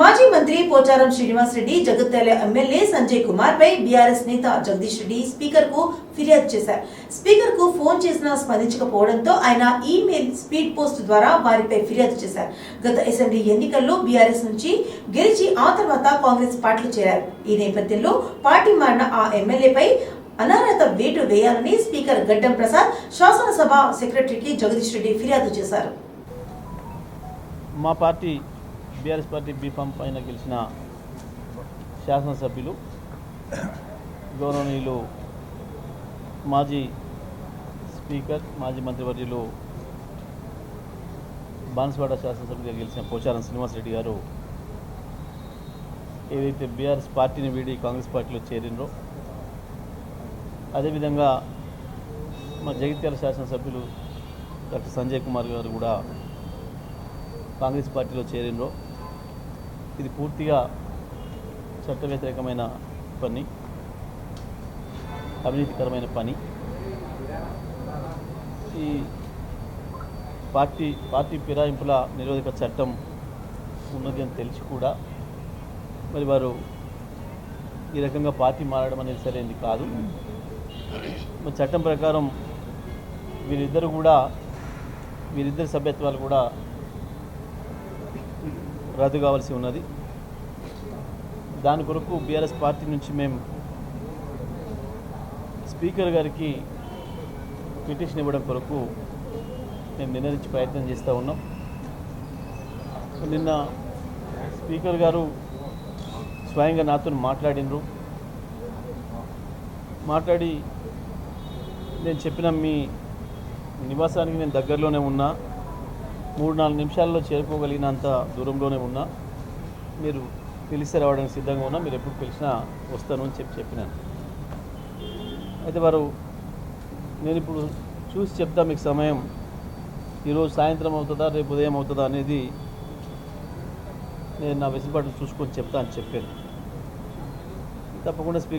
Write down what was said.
మాజీ మంత్రి పోచారం శ్రీనివాస్ రెడ్డి జగత్యాల ఎమ్మెల్యే సంజయ్ కుమార్ పై బీఆర్ఎస్ నేత జగదీష్ రెడ్డి స్పీకర్కు ఫిర్యాదు చేశారు. స్పీకర్కు ఫోన్ చేసినా స్పందించకపోవడంతో ఆయన ఈమెయిల్ స్పీడ్ పోస్ట్ ద్వారా వారిపై ఫిర్యాదు చేశారు. గత అసెంబ్లీ ఎన్నికల్లో బీఆర్ఎస్ నుంచి గెలిచి ఆ తర్వాత కాంగ్రెస్ పార్టీలో చేరారు. ఈ నేపథ్యంలో పార్టీ మారిన ఆ ఎమ్మెల్యేపై అనర్హత వేటు వేయాలని స్పీకర్ గడ్డం ప్రసాద్ శాసనసభ సెక్రటరీకి జగదీష్ రెడ్డి ఫిర్యాదు చేశారు. మా పార్టీ బీఆర్ఎస్ పార్టీ బీఫామ్ పైన గెలిచిన శాసనసభ్యులు గౌరవనీయులు మాజీ స్పీకర్ మాజీ మంత్రివర్యులు బాన్స్వాడ శాసనసభ్యులుగా గెలిచిన పోచారం శ్రీనివాసరెడ్డి గారు ఏదైతే బీఆర్ఎస్ పార్టీని వీడి కాంగ్రెస్ పార్టీలో చేరినరో అదేవిధంగా మా జగిత్యాల శాసనసభ్యులు డాక్టర్ సంజయ్ కుమార్ గారు కూడా కాంగ్రెస్ పార్టీలో చేరినరో ఇది పూర్తిగా చట్ట వ్యతిరేకమైన పని అవినీతికరమైన పని. ఈ పార్టీ పార్టీ ఫిరాయింపుల నిరోధక చట్టం ఉన్నది అని తెలిసి కూడా మరి వారు ఈ రకంగా పార్టీ మారడం అనేది సరైనది కాదు. మరి చట్టం ప్రకారం వీరిద్దరు కూడా వీరిద్దరి సభ్యత్వాలు కూడా రద్దు కావాల్సి ఉన్నది. దాని కొరకు బీఆర్ఎస్ పార్టీ నుంచి మేము స్పీకర్ గారికి పిటిషన్ ఇవ్వడం కొరకు మేము నిర్ణయించి ప్రయత్నం చేస్తూ ఉన్నాం. నిన్న స్పీకర్ గారు స్వయంగా నాతో మాట్లాడినరు. మాట్లాడి నేను చెప్పిన మీ నివాసానికి నేను దగ్గరలోనే ఉన్నా. మూడు నాలుగు నిమిషాల్లో చేరుకోగలిగినంత దూరంలోనే ఉన్నా. మీరు పిలిచి రావడానికి సిద్ధంగా ఉన్నా మీరు ఎప్పుడు పిలిచినా వస్తాను అని చెప్పి చెప్పినాను. అయితే వారు నేను ఇప్పుడు చూసి చెప్తా మీకు సమయం. ఈరోజు సాయంత్రం అవుతుందా రేపు ఉదయం అవుతుందా అనేది నేను నా వెసులుబాటు చూసుకొని చెప్తా అని చెప్పాను. తప్పకుండా స్పీకర్